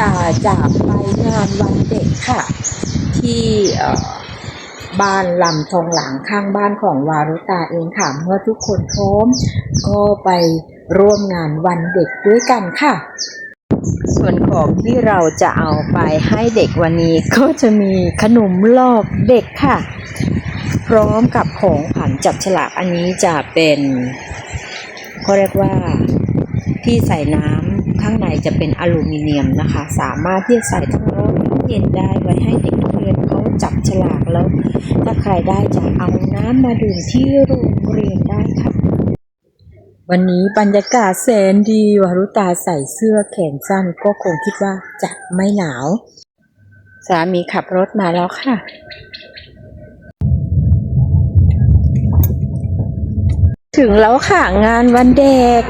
วันนี้มารุตาจะไปงานวันเด็กค่ะ ที่บ้านลำทองหลังข้างบ้านของวารุตาเองค่ะ เมื่อทุกคนพร้อมก็ไปร่วมงานวันเด็กด้วยกันค่ะ ส่วนของที่เราจะเอาไปให้เด็กวันนี้ก็จะมีขนมลอกเด็กค่ะ พร้อมกับของขวัญจับฉลากอันนี้จะเป็นเขาเรียกว่าที่ใส่น้ำ ข้างในจะเป็นอลูมิเนียมนะคะ สามารถที่จะใส่ทั้งร้อนทั้งเย็นได้ไว้ให้เด็กนักเรียนเขาจับฉลากแล้ว ถ้าใครได้จะเอาน้ำมาดื่มที่โรงเรียนได้ค่ะวันนี้บรรยากาศแสนดีวารุตาใส่เสื้อแขนสั้นก็คงคิดว่าจะไม่หนาว สามีขับรถมาแล้วค่ะ ถึงแล้วค่ะงานวันเด็ก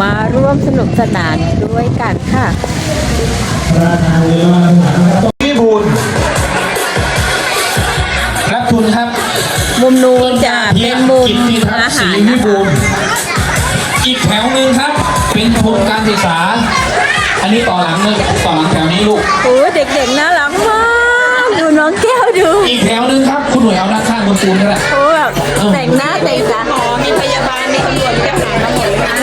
มาร่วมสนุกสนานด้วยกันค่ะพี่บุญรับทุนครับ มุมนู้นจะเป็นมุมกิตติทัศอาน์ศรีหารพินะบูคะลอีกแถวหนึ่งครับ เป็นทุนการศึกษา อันนี้ต่อหลังเลยต่อหลังแถวนี้ลูกโอ้ยเด็กๆน่ารักมากดูน้องแก้วดู อีกแถวหนึ่งครับคุณหน่วยเอาด้านข้างคุณปูนก็ได้โอ้แบบแต่งหน้าแต่งตาหมอมีพยาบาลมีตำรวจมีทหารมาหมดเลยนะ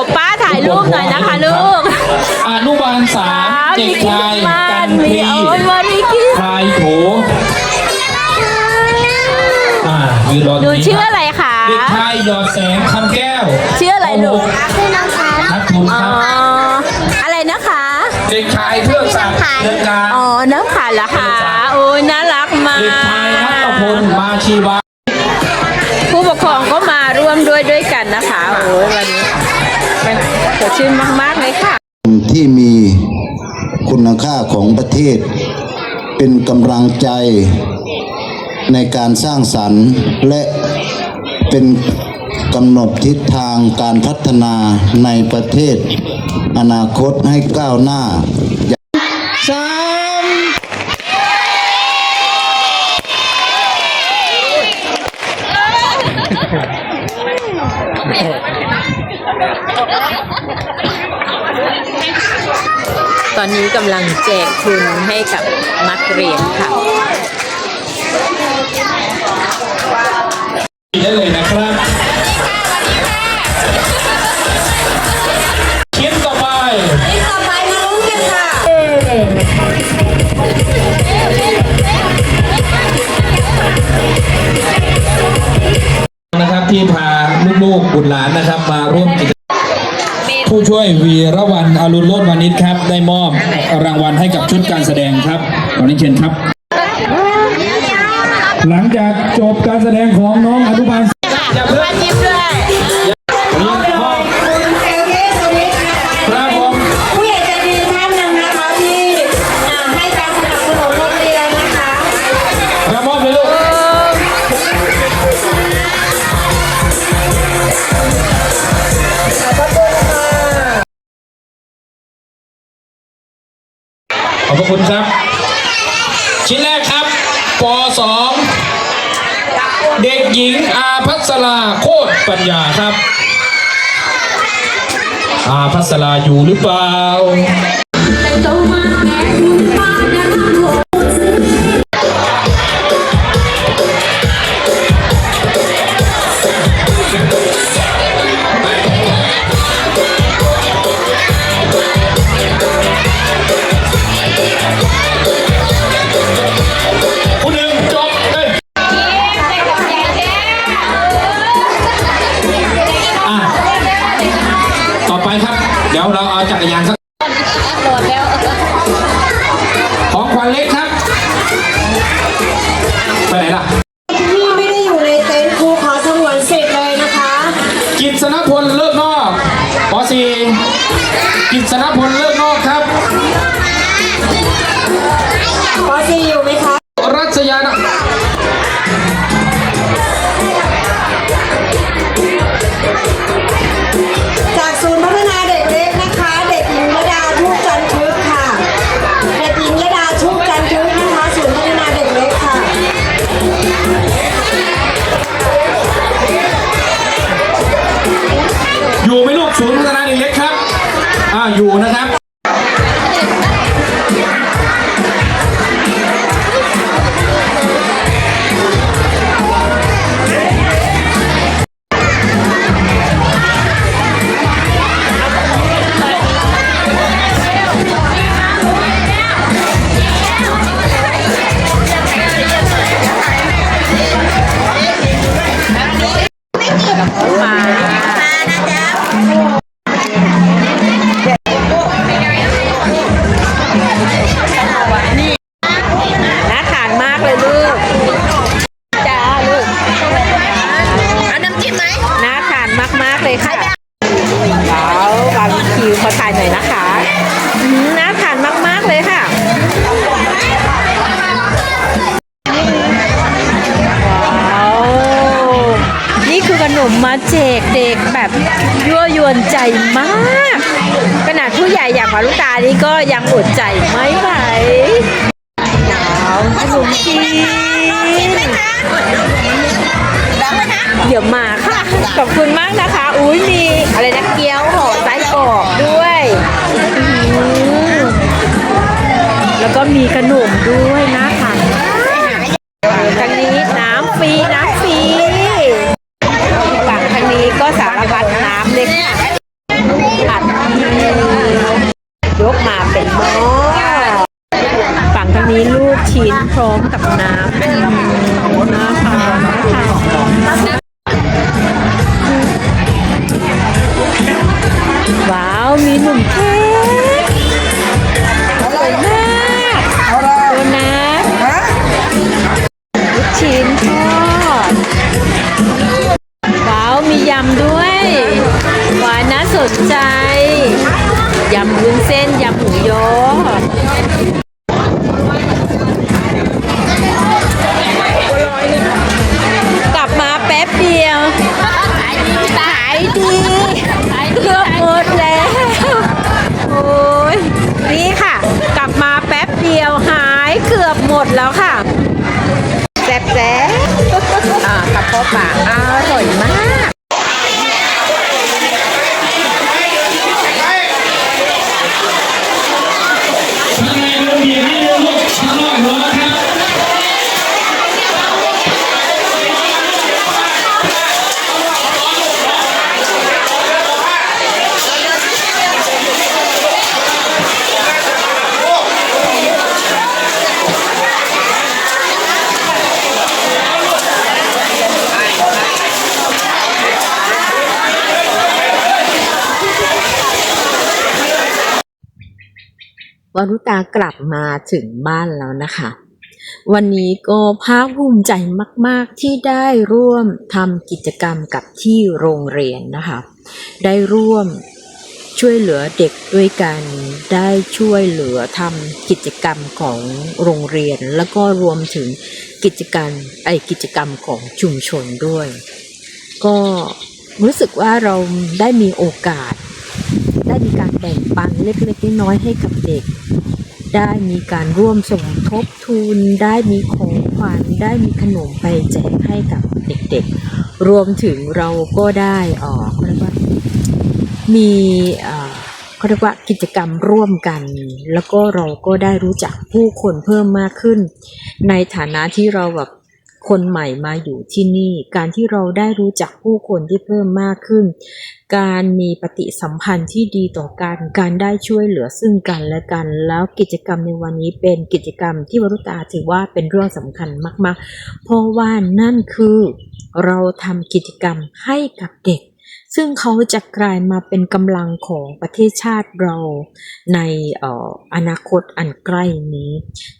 ขอป้าถ่ายรูปหน่อยนะคะลูก อนุบาลสามเด็กชายกันมีทีโอ้ยมาริกิพายโถอ่ายืนรอตหรนูงนี้ชื่อครับอะไรคะ เด็กชายหยอดแสงคำแก้ว ชื่ออะไรลูกชื่อน้องครับครับทุนอ๋คอรับอะไรนะคะ เด็กชายเพื่อกศักดิ์เดินการอ๋อ น้ำขาดเหรอคะโอ้ยน่ารักมาเด็กชายนัทกพลมาชีวาผู้ปกครองก็มาร่วมด้วยด้วยกันนะคะ โอ้ยวันนี้มัน สดชื่นมากๆเลยค่ะ ที่มีคุณค่าของประเทศ เป็นกำลังใจในการสร้างสรรค์และเป็นกำหนดทิศทางการพัฒนาในประเทศ อนาคตให้ก้าวหน้า สาม ต อนนี้กำลังแจกทุนให้กับนักเรียนค่ะ ได้เลยนะครับคิดต่อไปต่อไปมาลุ้นกันค่ะนะครับที่พาลูกๆบุตรหลานนะครับ มาร่วมกิจผู้ช่วยวีระวันอรุณโลดวานิชครับ ได้มอบรางวัลให้กับชุดการแสดง คุณครับ ชิ้นแรกครับป .2 เด็กหญิงอาพัสราโคตรปัญญาครับ อาพัสราอยู่หรือเปล่า ของขวัญเล็กครับ ไปไหนล่ะที่ไม่ได้อยู่ในเต็นท์ครูขอสงวนสิทธิ์เลยนะคะ กิษณพลเลิกนอกป .4 กิษณพลเลิกนอกครับ ¡Aplausos! มาแจกเด็กแบบยั่วยวนใจมาก ขนาดผู้ใหญ่อย่างมารุตานี่ก็ยังอดใจไม่ไหวว้าวขนมจีนเดี๋ยวมาค่ะ ขอบคุณมากนะคะ อุ้ยมีอะไรนะเกี๊ยวห่อไส้กรอกด้วย แล้วก็มีขนมด้วยนะ ฝั่งทางนี้ลูกชิ้นพร้อมกับน้ำอืมนะคะนะคะว้าว มีหนุ่มเค้กสวยมากโดนัทลูกชิ้นทอดว้าว มียำด้วย หวานน่าสนใจ ยำวุ้นเส้น ป๊บเดียว ขายดีขายดีเกือบหมดแล้วโอ้ยนี่ค่ะ กลับมาแป๊บเดียวหายเกือบหมดแล้วค่ะแซ่บแซ่บอ่ากับพ่อป่าอร่อย วรุตากลับมาถึงบ้านแล้วนะคะ วันนี้ก็ภาคภูมิใจมาก ๆ ที่ได้ร่วมทำกิจกรรมกับที่โรงเรียนนะคะ ได้ร่วมช่วยเหลือเด็กด้วยกันได้ช่วยเหลือทำกิจกรรมของโรงเรียน แล้วก็รวมถึงกิจกรรมไอกิจกรรมของชุมชนด้วย ก็รู้สึกว่าเราได้มีโอกาส ได้มีการแบ่งปันเล็กๆน้อยๆให้กับเด็ก ได้มีการร่วมสมทบทุน ได้มีของขวัญได้มีขนมไปแจกให้กับเด็กๆ รวมถึงเราก็ได้ออกเรียกว่ามีเอ่อเขาเรียกว่ากิจกรรมร่วมกัน แล้วก็เราก็ได้รู้จักผู้คนเพิ่มมากขึ้น ในฐานะที่เราแบบ คนใหม่มาอยู่ที่นี่ การที่เราได้รู้จักผู้คนที่เพิ่มมากขึ้น การมีปฏิสัมพันธ์ที่ดีต่อกัน การได้ช่วยเหลือซึ่งกันและกัน แล้วกิจกรรมในวันนี้เป็นกิจกรรมที่วรุตาถือว่าเป็นเรื่องสำคัญมาก ๆ เพราะว่านั่นคือเราทำกิจกรรมให้กับเด็ก ซึ่งเขาจะกลายมาเป็นกำลังของประเทศชาติเราในเอ่ออนาคตอันใกล้นี้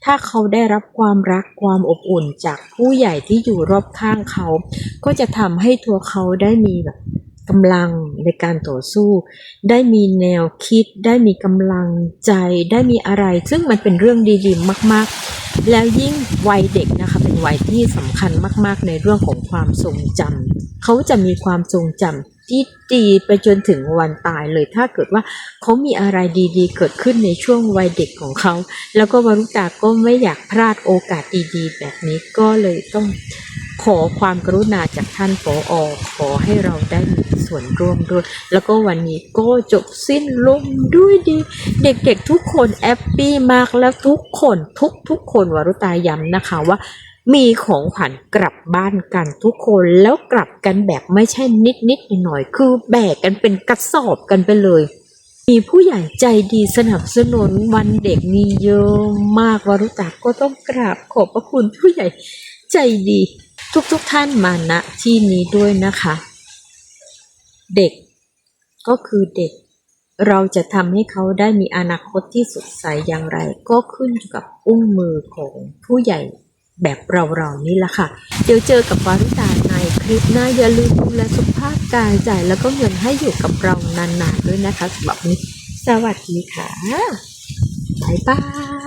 ถ้าเขาได้รับความรักความอบอุ่นจากผู้ใหญ่ที่อยู่รอบข้างเขา ก็จะทำให้ตัวเขาได้มีแบบกำลังในการต่อสู้ ได้มีแนวคิด ได้มีกำลังใจ ได้มีอะไร ซึ่งมันเป็นเรื่องดีๆมาก ๆ แล้วยิ่งวัยเด็กนะคะเป็นวัยที่สำคัญมาก ๆ ในเรื่องของความทรงจำเขาจะมีความทรงจำที่ดีไปจนถึงวันตายเลยถ้าเกิดว่าเขามีอะไรดีๆ เกิดขึ้นในช่วงวัยเด็กของเขา แล้วก็วรุตาก็ไม่อยากพลาดโอกาสดีๆ แบบนี้ก็เลยต้อง ขอความกรุณาจากท่านผออขอให้เราได้มีส่วนร่วมด้วย แล้วก็วันนี้ก็จบสิ้นลงด้วยดี เด็กๆทุกคนแอปปี้มากแล้วทุกคนทุกทุกๆคนวรุตาย้ำนะคะว่ามีของขวัญกลับบ้านกันทุกคนแล้วกลับกันแบบไม่ใช่นิดนิดๆหน่อยๆคือแบกกันเป็นกระสอบกันไปเลย มีผู้ใหญ่ใจดีสนับสนุนวันเด็กมีเยอะมากวรุตาก็ต้องกราบขอบพระคุณผู้ใหญ่ใจดี ทุกๆทท่านมาณที่นี้ด้วยนะคะ เด็กก็คือเด็ก เราจะทำให้เขาได้มีอนาคตที่สดใสอย่างไร ก็ขึ้นอยู่กับอุ้งมือของผู้ใหญ่แบบเราๆนี่แหละค่ะ เดี๋ยวเจอกับวารุตาในคลิปหน้าอย่าลืมดูแลสุขภาพกายใจแล้วก็เงินให้อยู่กับเรานานๆด้วยนะคะสำหรับนนี้ สวัสดีค่ะ บ๊ายบาย